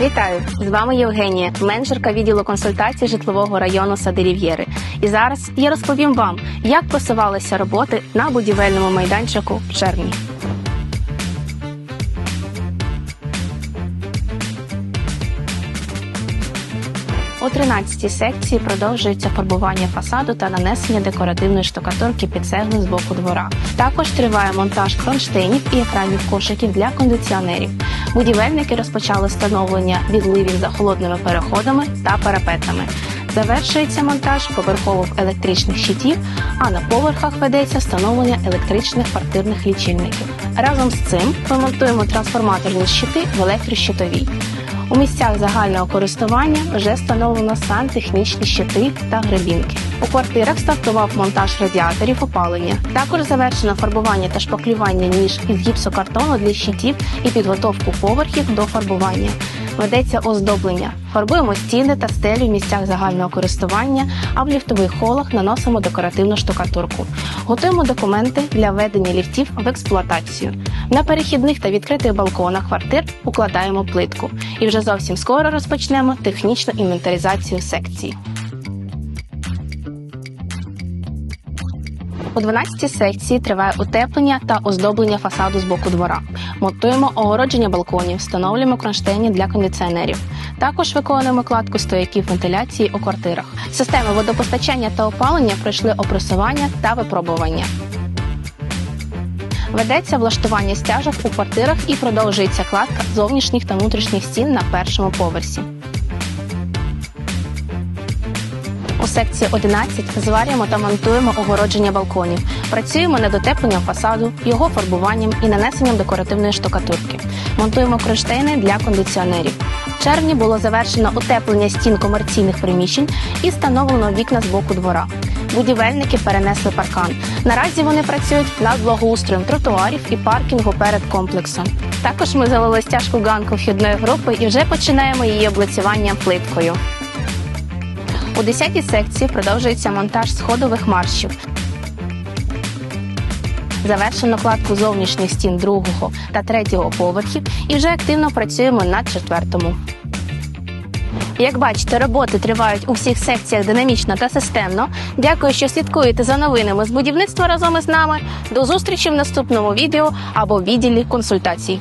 Вітаю! З вами Євгенія, менеджерка відділу консультацій житлового району Садирів'єри. І зараз я розповім вам, як просувалися роботи на будівельному майданчику в червні. У 13-й секції продовжується фарбування фасаду та нанесення декоративної штукатурки під цегли з боку двора. Також триває монтаж кронштейнів і екранів кошиків для кондиціонерів. Будівельники розпочали встановлення відливів за холодними переходами та парапетами. Завершується монтаж поверхових електричних щитів, а на поверхах ведеться встановлення електричних квартирних лічильників. Разом з цим ми монтуємо трансформаторні щити в електрощитовій. У місцях загального користування вже встановлено сантехнічні щити та гребінки. У квартирах стартував монтаж радіаторів опалення. Також завершено фарбування та шпаклювання ніж із гіпсокартону для щитів і підготовку поверхів до фарбування. Ведеться оздоблення. Фарбуємо стіни та стелі в місцях загального користування, а в ліфтових холах наносимо декоративну штукатурку. Готуємо документи для введення ліфтів в експлуатацію. На перехідних та відкритих балконах квартир укладаємо плитку. І вже зовсім скоро розпочнемо технічну інвентаризацію секції. У 12 секції триває утеплення та оздоблення фасаду з боку двора. Монтуємо огородження балконів, встановлюємо кронштейні для кондиціонерів. Також виконуємо кладку стояків вентиляції у квартирах. Системи водопостачання та опалення пройшли опресування та випробування. Ведеться влаштування стяжок у квартирах і продовжується кладка зовнішніх та внутрішніх стін на першому поверсі. Секції 11 зварюємо та монтуємо огородження балконів. Працюємо над утепленням фасаду, його фарбуванням і нанесенням декоративної штукатурки. Монтуємо кронштейни для кондиціонерів. В червні було завершено утеплення стін комерційних приміщень і встановлено вікна з боку двора. Будівельники перенесли паркан. Наразі вони працюють над благоустроєм тротуарів і паркінгу перед комплексом. Також ми залили стяжку ганку вхідної групи і вже починаємо її облицювання плиткою. У 10-й секції продовжується монтаж сходових маршів. Завершено кладку зовнішніх стін другого та третього поверхів і вже активно працюємо над четвертому. Як бачите, роботи тривають у всіх секціях динамічно та системно. Дякую, що слідкуєте за новинами з будівництва разом із нами. До зустрічі в наступному відео або відділі консультацій.